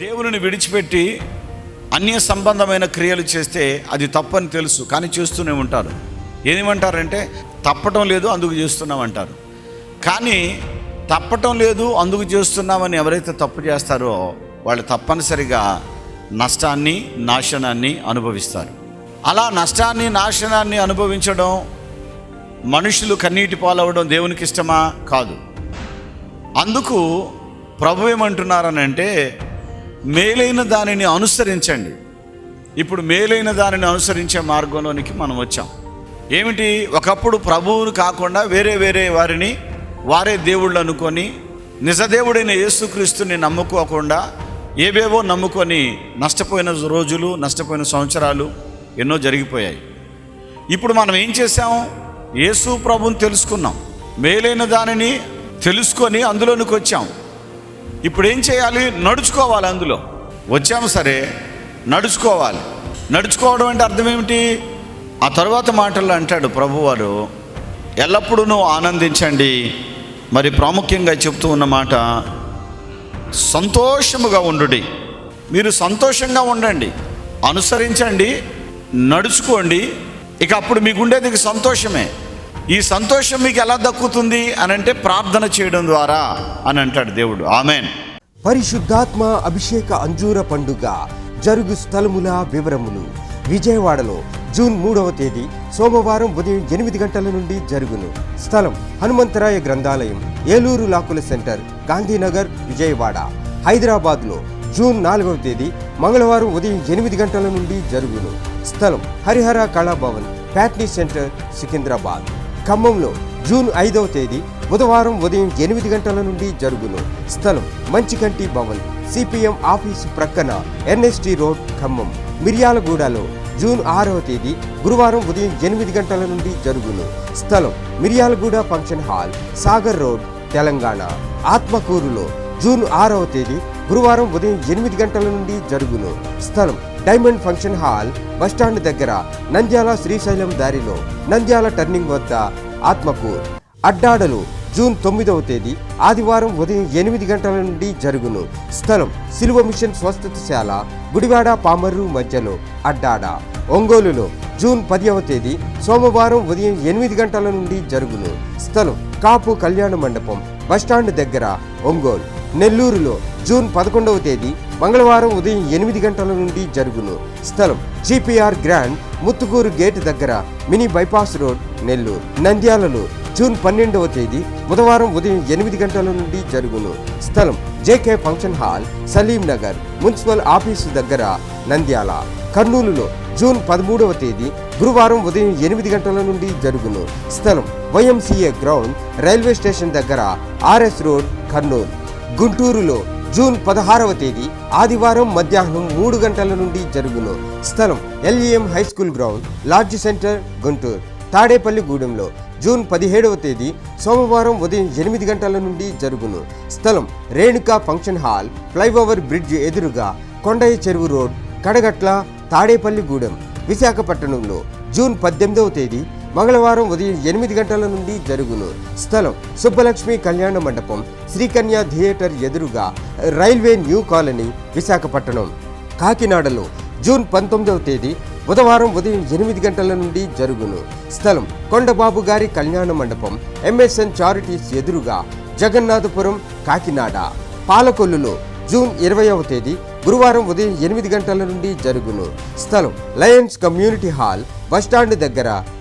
దేవుని విడిచిపెట్టి అన్య సంబంధమైన క్రియలు చేస్తే అది తప్పని తెలుసు కానీ చేస్తూనే ఉంటారు. ఏమంటారంటే తప్పటం లేదు అందుకు చేస్తున్నామంటారు. కానీ తప్పటం లేదు అందుకు చేస్తున్నామని ఎవరైతే తప్పు చేస్తారో వాళ్ళు తప్పనిసరిగా నష్టాన్ని నాశనాన్ని అనుభవిస్తారు. అలా నష్టాన్ని నాశనాన్ని అనుభవించడం మనుషులు కన్నీటి పాలవడం దేవునికి ఇష్టమా కాదు. అందుకు ప్రభు ఏమంటున్నారనంటే మేలైన దానిని అనుసరించండి. ఇప్పుడు మేలైన దానిని అనుసరించే మార్గంలోనికి మనం వచ్చాం. ఏమిటి? ఒకప్పుడు ప్రభువును కాకుండా వేరే వేరే వారిని వారే దేవుళ్ళు అనుకొని నిజదేవుడైన యేసుక్రీస్తుని నమ్ముకోకుండా ఏవేవో నమ్ముకొని నష్టపోయిన రోజులు నష్టపోయిన సంవత్సరాలు ఎన్నో జరిగిపోయాయి. ఇప్పుడు మనం ఏం చేసాము యేసు ప్రభుని తెలుసుకున్నాం. మేలైన దానిని తెలుసుకొని అందులోనికి వచ్చాం. ఇప్పుడు ఏం చేయాలి? నడుచుకోవాలి అందులో. వచ్చాము సరే నడుచుకోవాలి. నడుచుకోవడం అంటే అర్థం ఏమిటి? ఆ తర్వాత మాటల్లో అంటాడు ప్రభువారు ఎల్లప్పుడూ ఆనందించండి. మరి ప్రాముఖ్యంగా చెప్తూ ఉన్న మాట సంతోషముగా ఉండు మీరు సంతోషంగా ఉండండి. అనుసరించండి నడుచుకోండి. ఇక అప్పుడు మీకు ఉండేది సంతోషమే. ఈ సంతోషం మీకు ఎలా దక్కుతుంది అని అంటే ప్రార్థన చేయడం ద్వారా అని అంటాడు దేవుడు. ఆమెన్. పరిశుద్ధాత్మ అభిషేక అంజూర పండుగ జరుగు స్థలముల వివరములు విజయవాడలో జూన్ మూడవ తేదీ సోమవారం ఉదయం ఎనిమిది గంటల నుండి జరుగును. స్థలం హనుమంతరాయ గ్రంథాలయం ఏలూరు లాకుల సెంటర్ గాంధీనగర్ విజయవాడ. హైదరాబాద్లో జూన్ నాలుగవ తేదీ మంగళవారం ఉదయం ఎనిమిది గంటల నుండి జరుగును. స్థలం హరిహర కళాభవన్ ప్యాట్నీ సెంటర్ సికింద్రాబాద్. ఖమ్మంలో జూన్ ఐదవ తేదీ బుధవారం ఉదయం ఎనిమిది గంటల నుండి జరుగును. స్థలం మంచికంటి భవన్ సిపిఎం ఆఫీసు ప్రక్కన ఎన్ఎస్టి రోడ్ ఖమ్మం. మిర్యాలగూడలో జూన్ ఆరవ తేదీ గురువారం ఉదయం ఎనిమిది గంటల నుండి జరుగును. స్థలం Miryalaguda function hall Sagar road Telangana. ఆత్మకూరులో జూన్ ఆరవ తేదీ గురువారం ఉదయం ఎనిమిది గంటల నుండి జరుగును. స్థలం డైమండ్ ఫంక్షన్ హాల్ బస్టాండ్ దగ్గర నంద్యాల శ్రీశైలం దారిలో నంద్యాల టర్నింగ్ వద్ద ఆత్మకూర్. అడ్డాడలు జూన్ తొమ్మిదవ తేదీ ఆదివారం ఉదయం ఎనిమిది గంటల నుండి జరుగును. స్థలం సిలువ మిషన్ స్వస్థతశాల గుడివాడ పామర్రు మధ్యలో అడ్డాడ. ఒంగోలులో జూన్ పదివ తేదీ సోమవారం ఉదయం ఎనిమిది గంటల నుండి జరుగును. స్థలం కాపు కళ్యాణ మండపం బస్టాండ్ దగ్గర ఒంగోలు. నెల్లూరులో జూన్ పదకొండవ తేదీ మంగళవారం ఉదయం ఎనిమిది గంటల నుండి జరుగును. స్థలం జిపిఆర్ గ్రాండ్ ముత్తుకూరు గేట్ దగ్గర మినీ బైపాస్ రోడ్ నెల్లూరు. నంద్యాలలో జూన్ పన్నెండవ తేదీ బుధవారం ఉదయం ఎనిమిది గంటల నుండి జరుగును. స్థలం JK function hall Saleem Nagar municipal office దగ్గర నంద్యాల. కర్నూలులో జూన్ పదమూడవ తేదీ గురువారం ఉదయం ఎనిమిది గంటల నుండి జరుగును. స్థలం వైఎంసీఏ గ్రౌండ్ రైల్వే స్టేషన్ దగ్గర ఆర్ఎస్ రోడ్ కర్నూలు. గుంటూరులో జూన్ పదహారవ తేదీ ఆదివారం మధ్యాహ్నం మూడు గంటల నుండి జరుగును. స్థలం LEM high school ground lodge centre Guntur. తాడేపల్లిగూడెంలో June పదిహేడవ తేదీ సోమవారం ఉదయం ఎనిమిది గంటల నుండి జరుగును. స్థలం Renuka function hall flyover bridge ఎదురుగా కొండయ్య చెరువు రోడ్ కడగట్ల తాడేపల్లిగూడెం విశాఖపట్నంలో జూన్ పద్దెనిమిదవ తేదీ మంగళవారం ఉదయం ఎనిమిది గంటల నుండి జరుగును. స్థలం సుబ్బలక్ష్మి కళ్యాణ మండపం శ్రీకన్య థియేటర్ ఎదురుగా రైల్వే న్యూ కాలనీ విశాఖపట్నం. కాకినాడలో జూన్ పంతొమ్మిదవ తేదీ బుధవారం ఉదయం ఎనిమిది గంటల నుండి జరుగును. స్థలం కొండబాబు గారి కళ్యాణ మండపం ఎంఎస్ఎన్ చారిటీస్ ఎదురుగా జగన్నాథపురం కాకినాడ. పాలకొల్లులో జూన్ ఇరవైవ తేదీ గురువారం ఉదయం ఎనిమిది గంటల నుండి జరుగును. స్థలం లయన్స్ కమ్యూనిటీ హాల్ బస్టాండ్ దగ్గర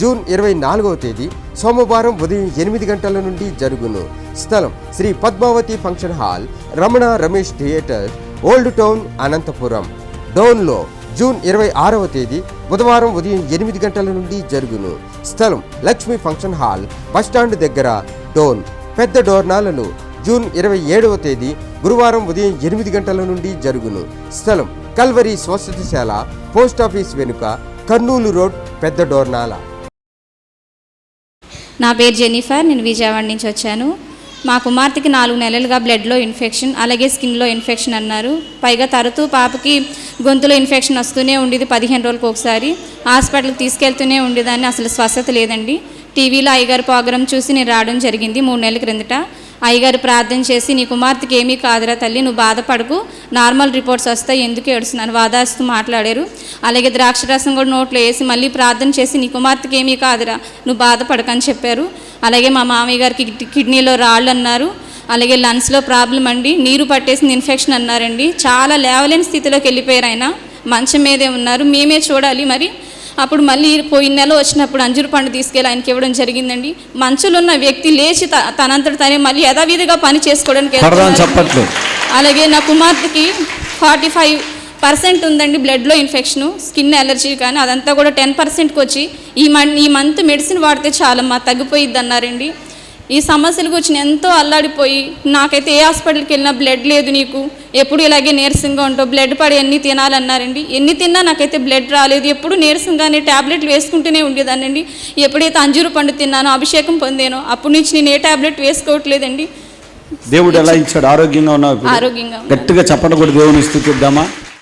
జూన్ ఇరవై నాలుగవ తేదీ సోమవారం ఉదయం ఎనిమిది గంటల నుండి జరుగును. స్థలం Shri Padmavathi function hall Ramana Ramesh theatre old town Anantapur. డౌన్లో జూన్ ఇరవై ఆరవ తేదీ బుధవారం ఉదయం ఎనిమిది గంటల నుండి జరుగును. స్థలం లక్ష్మీ ఫంక్షన్ హాల్ బస్టాండ్ దగ్గర డోన్. పెద్ద డోర్నాలలో జూన్ ఇరవై ఏడవ తేదీ గురువారం ఉదయం ఎనిమిది గంటల నుండి జరుగును. స్థలం కల్వరి స్వస్థతశాల పోస్ట్ ఆఫీస్ వెనుక కర్నూలు రోడ్ పెద్ద డోర్నాల. నా పేరు జెన్నిఫర్ నేను విజయవాడ నుంచి వచ్చాను. మా కుమార్తెకి నాలుగు నెలలుగా బ్లడ్లో ఇన్ఫెక్షన్ అలాగే స్కిన్లో ఇన్ఫెక్షన్ అన్నారు. పైగా తరచూ పాపకి గొంతులో ఇన్ఫెక్షన్ వస్తూనే ఉండేది పదిహేను రోజులకు ఒకసారి. హాస్పిటల్కి తీసుకెళ్తూనే ఉండేదాన్ని అసలు స్వస్థత లేదండి. టీవీలో అయ్యగారి ప్రోగ్రాం చూసి నేను రావడం జరిగింది మూడు నెలల క్రిందట. అయ్యగారు ప్రార్థన చేసి నీ కుమార్తెకి ఏమీ కాదురా తల్లి నువ్వు బాధపడకు. నార్మల్ రిపోర్ట్స్ వస్తాయి ఎందుకు ఏడుస్తున్నాను వాదాస్తూ మాట్లాడారు. అలాగే ద్రాక్ష రసం కూడా నోట్లో వేసి మళ్ళీ ప్రార్థన చేసి నీ కుమార్తెకి ఏమీ కాదురా నువ్వు బాధపడకని చెప్పారు. అలాగే మా మామయ్య గారికి కిడ్నీలో రాళ్ళు అన్నారు. అలాగే లంగ్స్లో ప్రాబ్లం అండి నీరు పట్టేసింది ఇన్ఫెక్షన్ అన్నారండి. చాలా లేవలేని స్థితిలోకి వెళ్ళిపోయారు ఆయన. మంచం మీదే ఉన్నారు. మేమే చూడాలి మరి. అప్పుడు మళ్ళీ పోయిన నెల వచ్చినప్పుడు అంజూరు పండు తీసుకెళ్ళి ఆయనకి ఇవ్వడం జరిగిందండి. మంచులో ఉన్న వ్యక్తి లేచి తనంతట తనే మళ్ళీ యథావిధిగా పని చేసుకోవడానికి అలాగే నా కుమార్తెకి ఫార్టీ ఫైవ్ పర్సెంట్ ఉందండి బ్లడ్లో ఇన్ఫెక్షను స్కిన్ ఎలర్జీ కానీ అదంతా కూడా టెన్ పర్సెంట్కి వచ్చి ఈ మన్ ఈ మంత్ మెడిసిన్ వాడితే చాలమ్మా తగ్గిపోయిద్ది అన్నారండి ఈ సమస్యల గురించి ఎంతో అల్లాడిపోయి నాకైతే ఏ హాస్పిటల్కి వెళ్ళినా బ్లడ్ లేదు నీకు. ఎప్పుడు ఇలాగే నీరసంగా ఉంటావు? బ్లడ్ పడి ఎన్ని తినాలన్నారండి? ఎన్ని తిన్నా నాకైతే బ్లడ్ రాలేదు. ఎప్పుడు నీరసంగానే ట్యాబ్లెట్లు వేసుకుంటూనే ఉండేదానండి ఎప్పుడైతే అంజూరు పండు తిన్నానో అభిషేకం పొందానో అప్పటి నుంచి నేను ఏ ట్యాబ్లెట్ వేసుకోవట్లేదండి. దేవుడు ఎలా ఇచ్చాడు? ఆరోగ్యంగా ఉన్నావు ఇప్పుడు? ఆరోగ్యంగా. గట్టిగా చప్పట కూడా దేవుని స్థుతిద్దామా?